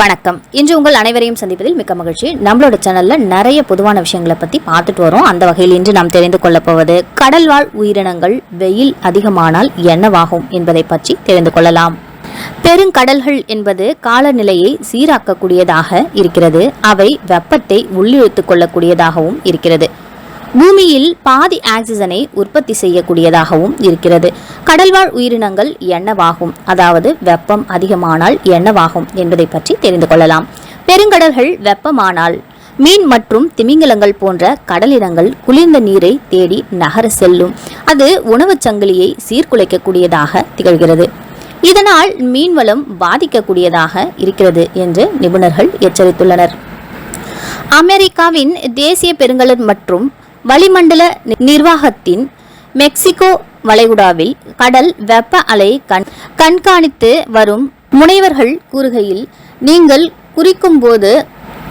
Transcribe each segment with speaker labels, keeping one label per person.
Speaker 1: வணக்கம். இன்று உங்கள் அனைவரையும் சந்திப்பதில் மிக்க மகிழ்ச்சி. நம்மளோட சேனல்ல நிறைய பொதுவான விஷயங்களை பத்தி பார்த்துட்டு வரோம். அந்த வகையில் இன்று நாம் தெரிந்து கொள்ளப் போவது கடல்வாழ் உயிரினங்கள் வெயில் அதிகமானால் என்னவாகும் என்பதை பற்றி தெரிந்து கொள்ளலாம். பெருங்கடல்கள் என்பது காலநிலையை சீராக்கக்கூடியதாக இருக்கிறது. அவை வெப்பத்தை உள்ளிழுத்துக் கொள்ளக்கூடியதாகவும் இருக்கிறது. பூமியில் பாதி ஆக்சிஜனை உற்பத்தி செய்யக்கூடியதாகவும் இருக்கிறது. கடல்வாழ் உயிரினங்கள் என்னவாகும் அதாவது வெப்பம் அதிகமானால் என்னவாகும் என்பதை பற்றி தெரிந்து கொள்ளலாம். பெருங்கடல்கள் வெப்பமானால் மீன் மற்றும் திமிங்கலங்கள் போன்ற கடலினங்கள் குளிர்ந்த நீரை தேடி நகர செல்லும். அது உணவுச் சங்கிலியை சீர்குலைக்கக்கூடியதாக திகழ்கிறது. இதனால் மீன்வளம் பாதிக்கக்கூடியதாக இருக்கிறது என்று நிபுணர்கள் எச்சரித்துள்ளனர். அமெரிக்காவின் தேசிய பெருங்கடல் மற்றும் வளிமண்டல நிர்வாகத்தின் மெக்சிகோ வளைகுடாவில் கடல் வெப்ப அலை கண் கண்காணித்து வரும் முனைவர்கள் கூறுகையில் நீங்கள் குறிக்கும் போது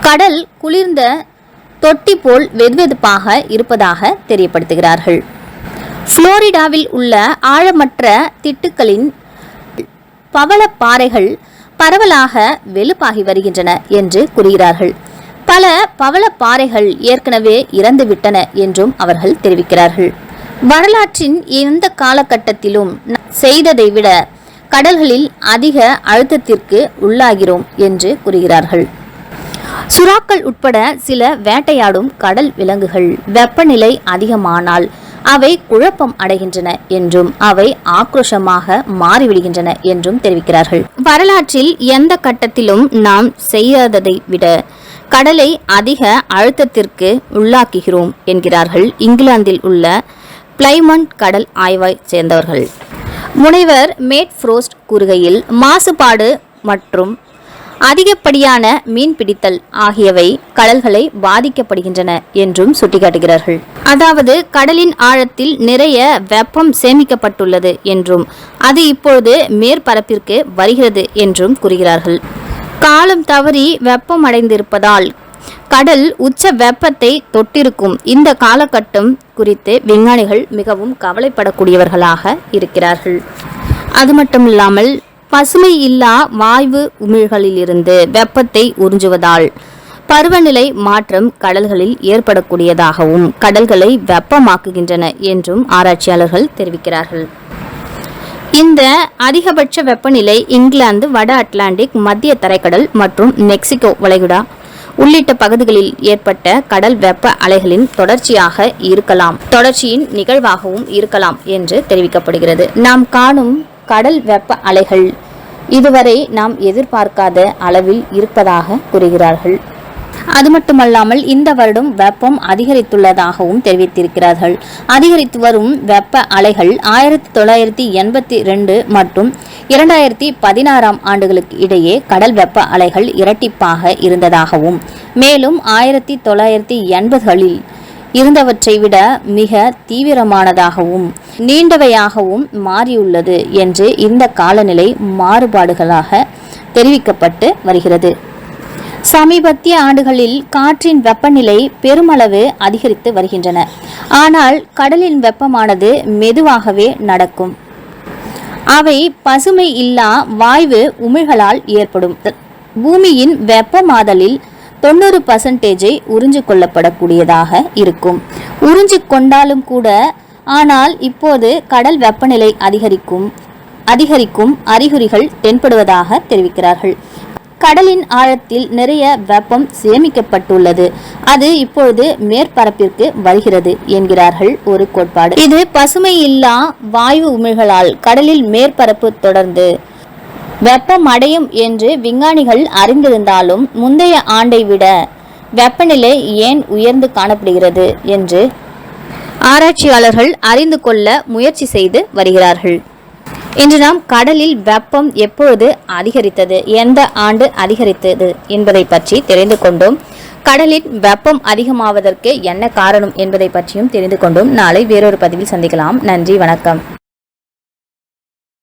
Speaker 1: கடல் குளிர்ந்த தொட்டி போல் வெதுவெதுப்பாக இருப்பதாக தெரியப்படுத்துகிறார்கள். புளோரிடாவில் உள்ள ஆழமற்ற திட்டுக்களின் பவளப்பாறைகள் பரவலாக வெளுப்பாகி வருகின்றன என்று கூறுகிறார்கள். பல பவளப்பாறைகள் ஏற்கனவே இறந்துவிட்டன என்றும் அவர்கள் தெரிவிக்கிறார்கள். வரலாற்றின் எந்த காலகட்டத்திலும் செய்ததை விட கடல்களில் அதிக அழுத்தத்திற்கு உள்ளாகிறோம் என்று கூறுகிறார்கள். சுறாக்கள் உட்பட சில வேட்டையாடும் கடல் விலங்குகள் வெப்பநிலை அதிகமானால் அவை குழப்பம் அடைகின்றன என்றும் அவை ஆக்ரோஷமாக மாறிவிடுகின்றன என்றும் தெரிவிக்கிறார்கள். வரலாற்றில் எந்த கட்டத்திலும் நாம் செய்யாததை விட கடலை அதிக அழுத்தத்திற்கு உள்ளாக்குகிறோம் என்கிறார்கள் இங்கிலாந்தில் உள்ள பிளைமண்ட் கடல் ஆய்வை சேர்ந்தவர்கள். முனைவர் மேட் ஃப்ரோஸ்ட் கூறுகையில் மாசுபாடு மற்றும் அதிகப்படியான மீன் பிடித்தல் ஆகியவை கடல்களை பாதிக்கப்படுகின்றன என்றும் சுட்டிக்காட்டுகிறார்கள். அதாவது கடலின் ஆழத்தில் நிறைய வெப்பம் சேமிக்கப்பட்டுள்ளது என்றும் அது இப்பொழுது மேற்பரப்பிற்கு வருகிறது என்றும் கூறுகிறார்கள். காலம் தவறி வெப்பம் அடைந்திருப்பதால் கடல் உச்ச வெப்பத்தை தொட்டிருக்கும் இந்த காலகட்டம் குறித்து விஞ்ஞானிகள் மிகவும் கவலைப்படக்கூடியவர்களாக இருக்கிறார்கள். அது மட்டும் இல்லாமல் பசுமை இல்லா வாய்வு உமிழ்களிலிருந்து வெப்பத்தை உறிஞ்சுவதால் பருவநிலை மாற்றம் கடல்களில் ஏற்படக்கூடியதாகவும் கடல்களை வெப்பமாக்குகின்றன என்றும் ஆராய்ச்சியாளர்கள் தெரிவிக்கிறார்கள். இந்த அதிகபட்ச வெப்பநிலை இங்கிலாந்து வட அட்லாண்டிக் மத்திய தரைக்கடல் மற்றும் மெக்சிகோ வளைகுடா உள்ளிட்ட பகுதிகளில் ஏற்பட்ட கடல் வெப்ப அலைகளின் தொடர்ச்சியாக இருக்கலாம். தொடர்ச்சியின் நிகழ்வாகவும் இருக்கலாம் என்று தெரிவிக்கப்படுகிறது. நாம் காணும் கடல் வெப்ப அலைகள் இதுவரை நாம் எதிர்பார்க்காத அளவில் இருப்பதாக கூறுகிறார்கள். அது மட்டுமல்லாமல் இந்த வருடம் வெப்பம் அதிகரித்துள்ளதாகவும் தெரிவித்திருக்கிறார்கள். அதிகரித்து வரும் வெப்ப அலைகள் ஆயிரத்தி தொள்ளாயிரத்தி எண்பத்தி ரெண்டு மற்றும் இரண்டாயிரத்தி பதினாறாம் ஆண்டுகளுக்கு இடையே கடல் வெப்ப அலைகள் இரட்டிப்பாக இருந்ததாகவும் மேலும் ஆயிரத்தி தொள்ளாயிரத்தி எண்பதுகளில் இருந்தவற்றை விட மிக தீவிரமானதாகவும் நீண்டவையாகவும் மாறியுள்ளது என்று இந்த காலநிலை மாறுபாடுகளாக தெரிவிக்கப்பட்டு வருகிறது. சமீபத்திய ஆண்டுகளில் காற்றின் வெப்பநிலை பெருமளவு அதிகரித்து வருகின்றன. ஆனால் கடலின் வெப்பமானது மெதுவாகவே நடக்கும். அவை பசுமை இல்லா வாய்வு உமிழ்களால் ஏற்படும். பூமியின் வெப்பமாதலில் தொண்ணூறு பர்சன்டேஜை உறிஞ்சு கொள்ளப்படக்கூடியதாக இருக்கும். உறிஞ்சு கொண்டாலும் கூட ஆனால் இப்போது கடல் வெப்பநிலை அதிகரிக்கும் அதிகரிக்கும் அறிகுறிகள் தென்படுவதாக தெரிவிக்கிறார்கள். கடலின் ஆழத்தில் நிறைய வெப்பம் சேமிக்கப்பட்டுள்ளது. அது இப்பொழுது மேற்பரப்பிற்கு வருகிறது என்கிறார்கள் ஒரு கோட்பாடு. இது பசுமை இல்லா வாயு உமிழ்களால் கடலில் மேற்பரப்பு தொடர்ந்து வெப்பம் அடையும் என்று விஞ்ஞானிகள் அறிந்திருந்தாலும் முந்தைய ஆண்டை விட வெப்பநிலை ஏன் உயர்ந்து காணப்படுகிறது என்று ஆராய்ச்சியாளர்கள் அறிந்து கொள்ள முயற்சி செய்து வருகிறார்கள். இன்று நாம் கடலில் வெப்பம் எப்பொழுது அதிகரித்தது? எந்த ஆண்டு அதிகரித்தது? என்பதை பற்றி தெரிந்து கொண்டோம். கடலில் வெப்பம் அதிகமாவதற்கு என்ன காரணம் என்பதை பற்றியும் தெரிந்து கொண்டோம். நாளை வேறொரு பதிவில் சந்திக்கலாம். நன்றி வணக்கம்.